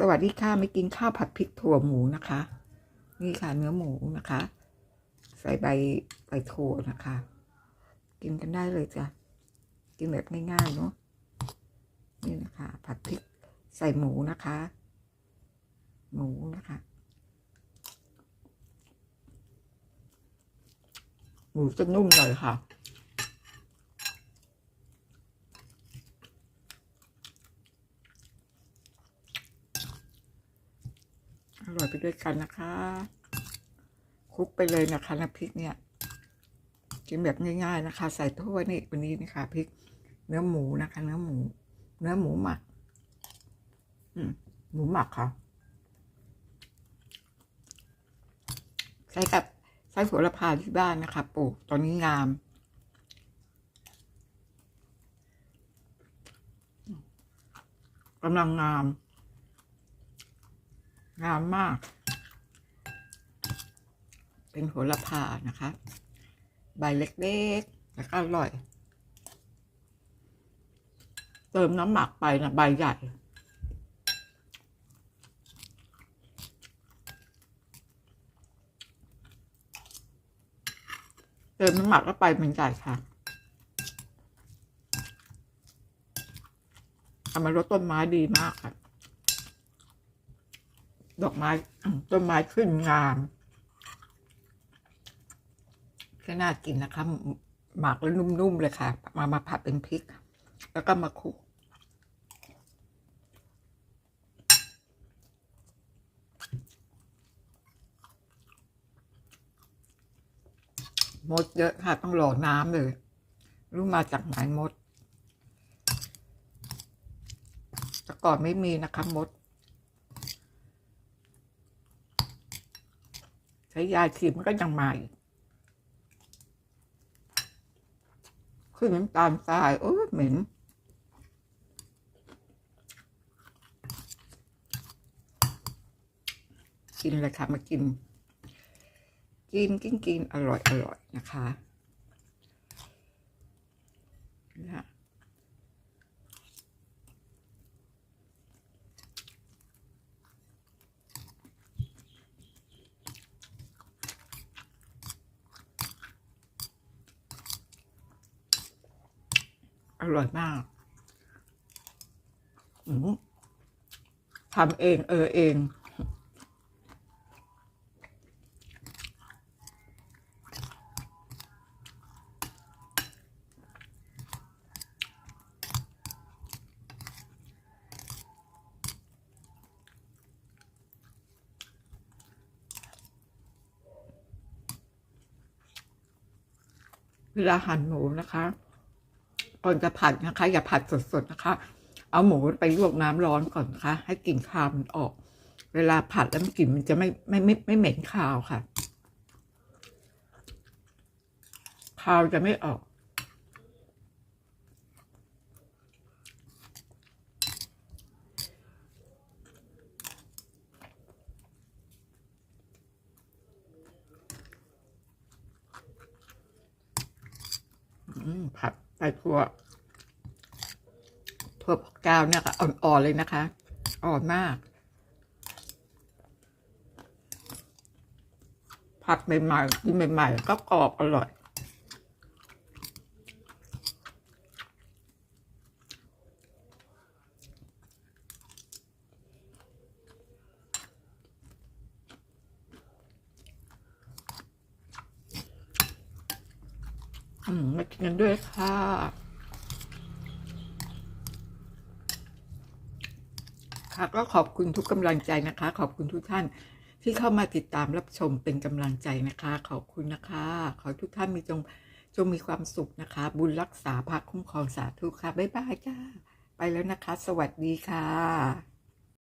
สวัสดีค่ะไม่กินข้าวผัดพริกถั่วหมูนะคะ นี่ค่ะเนื้อหมูนะคะ ใส่ใบใบถั่วนะคะ กินกันได้เลยจ้ะกินแบบง่ายๆเนาะนี่นะคะ ผัดพริกใส่หมูนะคะ หมูนะคะ หมูจะนุ่มหน่อยค่ะ อร่อยไปด้วยกันนะคะคลุกไปเลยนะคะน้ำพริกเนี่ยกินแบบง่ายๆนะคะ ใส่ถ้วยนี่วันนี้นะคะพริก เนื้อหมูนะคะ เนื้อหมู เนื้อหมูหมักหมูหมักค่ะใช้กับใช้โหระพาที่บ้านนะคะปลูกตอนนี้งาม กำลังงาม งามมาก เป็นโหระพานะคะ ใบเล็กๆ แล้วก็อร่อย เติมน้ำหมักไปนะใบใหญ่เติมน้ำหมักก็ไปเป็นใหญ่ค่ะทำมารดต้นไม้ดีมากค่ะ ดอกไม้ต้นไม้ขึ้นงามก็น่ากินนะคะหมักแล้วนุ่มๆเลยค่ะ มามาผัดเป็นพริก แล้วก็มาคลุกมดเยอะค่ะ ต้องรอน้ำเลย รู้มาจากไหนมด แต่ก่อนไม่มีนะคะมด ช้ยาฉีดมันก็ยังมาอีกขึ้นน้ำตาลทรายโอ้เหม็นกินเลยค่ะมากิน กินกินกินอร่อยอร่อยนะคะอ ร่อยมากอืมทำเองเออเองเวลาหั่นหมูนะคะก่ อนจะผัดนะคะ อย่าผัดสดๆนะคะ เอาหมูไปลวกน้ำร้อนก่อนนะคะให้กลิ่นคาวมันออก เวลาผัดแล้วกลิ่นมันจะไม่ไม่ไม่ไม่เหม็นคาวค่ะคาวจะไม่ออกผัด ใส่ถั่วถั่วฝักาวเนี่ยค่ะอ่อนๆเลยนะคะ อ่อนมาก ผัดใหม่ๆกินใหม่ๆก็กรอบอร่อย มากินกันด้วยค่ะค่ะก็ขอบคุณทุกกำลังใจนะคะ ขอบคุณทุกท่านที่เข้ามาติดตามรับชมเป็นกำลังใจนะคะ ขอบคุณนะคะ ขอทุกท่านมีจงจงมีความสุขนะคะ บุญรักษาพระคุ้มครองสาธุค่ะ บ๊ายบายจ้า ไปแล้วนะคะ สวัสดีค่ะ